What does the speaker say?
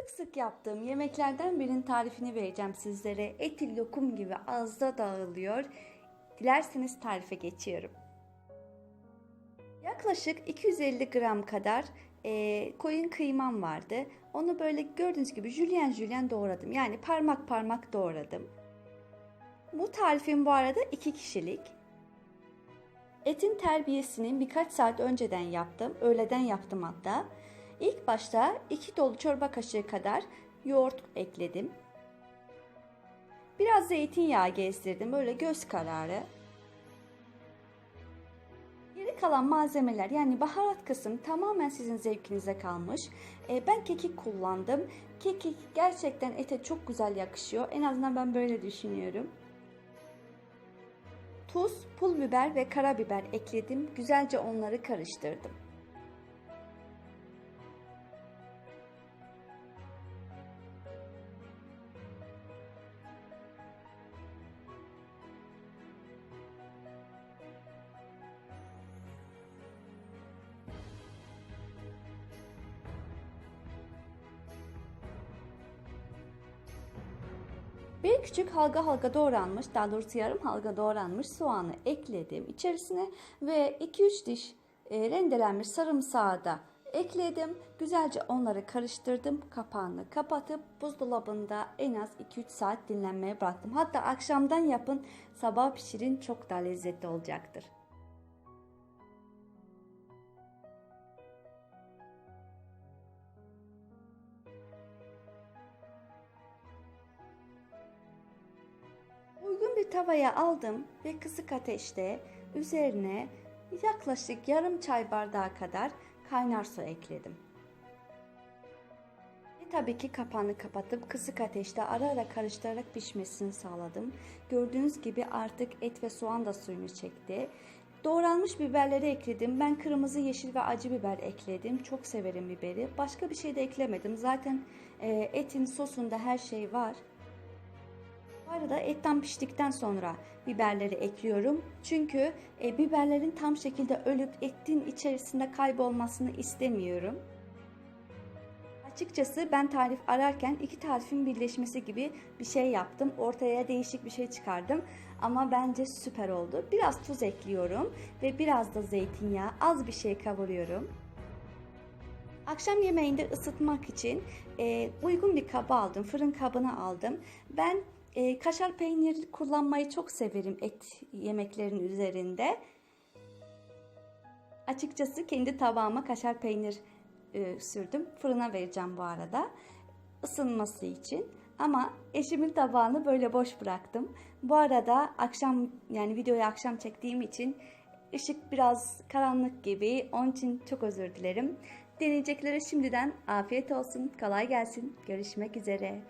Sık sık yaptığım yemeklerden birinin tarifini vereceğim sizlere. Eti lokum gibi ağızda dağılıyor. Dilerseniz tarife geçiyorum. Yaklaşık 250 gram kadar e, koyun kıymam vardı. Onu böyle gördüğünüz gibi jülyen jülyen doğradım. Yani parmak parmak doğradım. Bu tarifim bu arada 2 kişilik. Etin terbiyesini birkaç saat önceden yaptım. Öğleden yaptım hatta. İlk başta 2 dolu çorba kaşığı kadar yoğurt ekledim. Biraz zeytinyağı gezdirdim. Böyle göz kararı. Geri kalan malzemeler yani baharat kısım tamamen sizin zevkinize kalmış. Ee, ben kekik kullandım. Kekik gerçekten ete çok güzel yakışıyor. En azından ben böyle düşünüyorum. Tuz, pul biber ve karabiber ekledim. Güzelce onları karıştırdım. Bir küçük halka halka doğranmış, daha doğrusu yarım halka doğranmış soğanı ekledim içerisine ve 2-3 diş e, rendelenmiş sarımsağı da ekledim. Güzelce onları karıştırdım. Kapağını kapatıp buzdolabında en az 2-3 saat dinlenmeye bıraktım. Hatta akşamdan yapın, sabah pişirin çok daha lezzetli olacaktır. Tavaya aldım ve kısık ateşte üzerine yaklaşık yarım çay bardağı kadar kaynar su ekledim. Ve tabii ki kapağını kapatıp kısık ateşte ara ara karıştırarak pişmesini sağladım. Gördüğünüz gibi artık et ve soğan da suyunu çekti. Doğranmış biberleri ekledim. Ben kırmızı, yeşil ve acı biber ekledim. Çok severim biberi. Başka bir şey de eklemedim. Zaten e, etin sosunda her şey var. Arada etten piştikten sonra biberleri ekliyorum. Çünkü e, biberlerin tam şekilde ölüp etin içerisinde kaybolmasını istemiyorum. Açıkçası ben tarif ararken iki tarifin birleşmesi gibi bir şey yaptım. Ortaya değişik bir şey çıkardım. Ama bence süper oldu. Biraz tuz ekliyorum ve biraz da zeytinyağı az bir şey kavuruyorum. Akşam yemeğinde ısıtmak için e, uygun bir kaba aldım. Fırın kabını aldım. Ben e, kaşar peynir kullanmayı çok severim et yemeklerin üzerinde. Açıkçası kendi tabağıma kaşar peynir e, sürdüm. Fırına vereceğim bu arada. ısınması için. Ama eşimin tabağını böyle boş bıraktım. Bu arada akşam yani videoyu akşam çektiğim için ışık biraz karanlık gibi. Onun için çok özür dilerim. Deneyeceklere şimdiden afiyet olsun. Kolay gelsin. Görüşmek üzere.